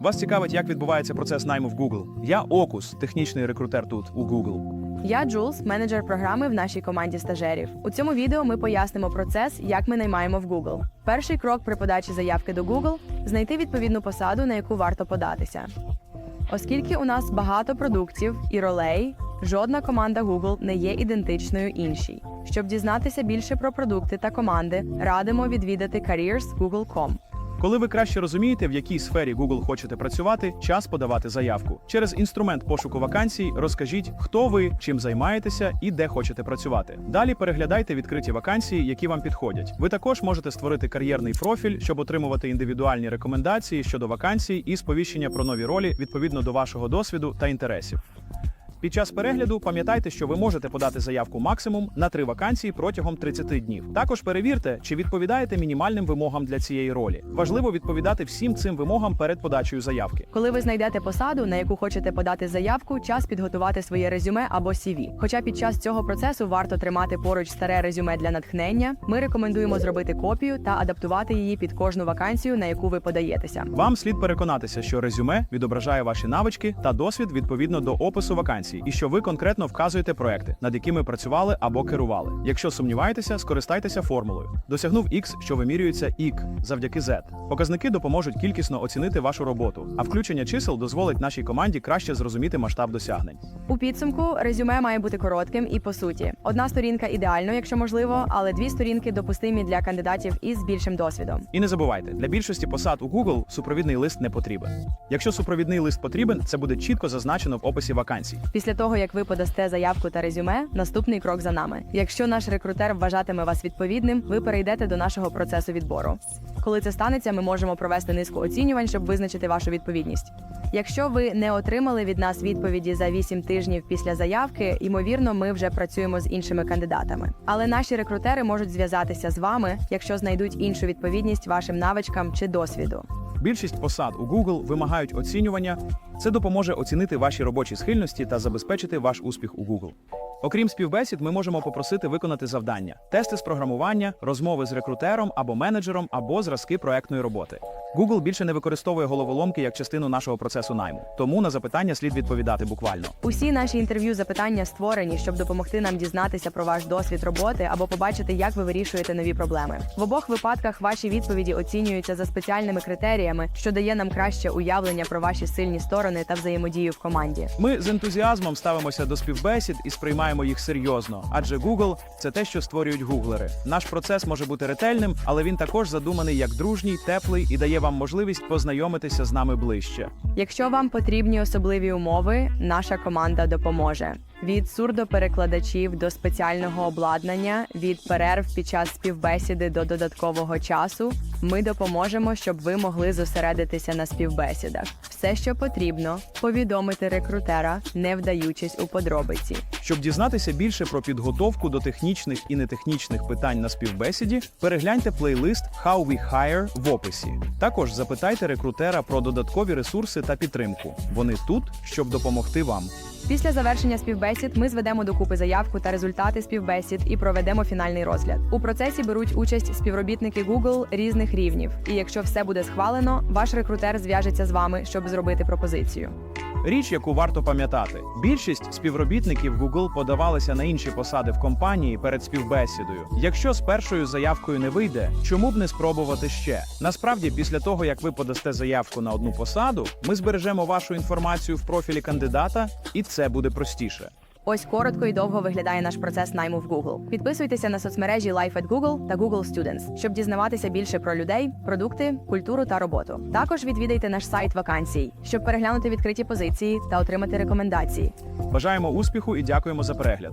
Вас цікавить, як відбувається процес найму в Google. Я Окус, технічний рекрутер тут у Google. Я Джулс, менеджер програми в нашій команді стажерів. У цьому відео ми пояснимо процес, як ми наймаємо в Google. Перший крок при подачі заявки до Google знайти відповідну посаду, на яку варто податися. Оскільки у нас багато продуктів і ролей, жодна команда Google не є ідентичною іншій. Щоб дізнатися більше про продукти та команди, радимо відвідати careers.google.com. Коли ви краще розумієте, в якій сфері Google хочете працювати, час подавати заявку. Через інструмент пошуку вакансій розкажіть, хто ви, чим займаєтеся і де хочете працювати. Далі переглядайте відкриті вакансії, які вам підходять. Ви також можете створити кар'єрний профіль, щоб отримувати індивідуальні рекомендації щодо вакансій і сповіщення про нові ролі відповідно до вашого досвіду та інтересів. Під час перегляду пам'ятайте, що ви можете подати заявку максимум на три вакансії протягом 30 днів. Також перевірте, чи відповідаєте мінімальним вимогам для цієї ролі. Важливо відповідати всім цим вимогам перед подачею заявки. Коли ви знайдете посаду, на яку хочете подати заявку, час підготувати своє резюме або CV. Хоча під час цього процесу варто тримати поруч старе резюме для натхнення, ми рекомендуємо зробити копію та адаптувати її під кожну вакансію, на яку ви подаєтеся. Вам слід переконатися, що резюме відображає ваші навички та досвід відповідно до опису вакансій, і що ви конкретно вказуєте проекти, над якими працювали або керували. Якщо сумніваєтеся, скористайтеся формулою. Досягнув X, що вимірюється Y завдяки Z. Показники допоможуть кількісно оцінити вашу роботу, а включення чисел дозволить нашій команді краще зрозуміти масштаб досягнень. У підсумку резюме має бути коротким і по суті. Одна сторінка ідеально, якщо можливо, але дві сторінки допустимі для кандидатів із більшим досвідом. І не забувайте, для більшості посад у Google супровідний лист не потрібен. Якщо супровідний лист потрібен, це буде чітко зазначено в описі вакансій. Після того, як ви подасте заявку та резюме, наступний крок за нами. Якщо наш рекрутер вважатиме вас відповідним, ви перейдете до нашого процесу відбору. Коли це станеться, ми можемо провести низку оцінювань, щоб визначити вашу відповідність. Якщо ви не отримали від нас відповіді за 8 тижнів після заявки, ймовірно, ми вже працюємо з іншими кандидатами. Але наші рекрутери можуть зв'язатися з вами, якщо знайдуть іншу відповідність вашим навичкам чи досвіду. Більшість посад у Google вимагають оцінювання. Це допоможе оцінити ваші робочі схильності та забезпечити ваш успіх у Google. Окрім співбесід, ми можемо попросити виконати завдання, тести з програмування, розмови з рекрутером або менеджером, або зразки проектної роботи. Google більше не використовує головоломки як частину нашого процесу найму, тому на запитання слід відповідати буквально. Усі наші інтерв'ю запитання створені, щоб допомогти нам дізнатися про ваш досвід роботи або побачити, як ви вирішуєте нові проблеми. В обох випадках ваші відповіді оцінюються за спеціальними критеріями, що дає нам краще уявлення про ваші сильні сторони та взаємодію в команді. Ми з ентузіазмом ставимося до співбесід і сприймаємо їх серйозно, адже Google – це те, що створюють гуглери. Наш процес може бути ретельним, але він також задуманий як дружній, теплий і дає вам можливість познайомитися з нами ближче. Якщо вам потрібні особливі умови, наша команда допоможе. Від сурдоперекладачів до спеціального обладнання, від перерв під час співбесіди до додаткового часу, ми допоможемо, щоб ви могли зосередитися на співбесідах. Все, що потрібно, повідомити рекрутера, не вдаючись у подробиці. Щоб дізнатися більше про підготовку до технічних і нетехнічних питань на співбесіді, перегляньте плейлист How We Hire в описі. Також запитайте рекрутера про додаткові ресурси та підтримку. Вони тут, щоб допомогти вам. Після завершення співбесід ми зведемо докупи заявку та результати співбесід і проведемо фінальний розгляд. У процесі беруть участь співробітники Google різних рівнів. І якщо все буде схвалено, ваш рекрутер зв'яжеться з вами, щоб зробити пропозицію. Річ, яку варто пам'ятати, більшість співробітників Google подавалися на інші посади в компанії перед співбесідою. Якщо з першою заявкою не вийде, чому б не спробувати ще? Насправді, після того як ви подасте заявку на одну посаду, ми збережемо вашу інформацію в профілі кандидата, і це буде простіше. Ось коротко і довго виглядає наш процес найму в Google. Підписуйтеся на соцмережі Life at Google та Google Students, щоб дізнаватися більше про людей, продукти, культуру та роботу. Також відвідайте наш сайт вакансій, щоб переглянути відкриті позиції та отримати рекомендації. Бажаємо успіху і дякуємо за перегляд.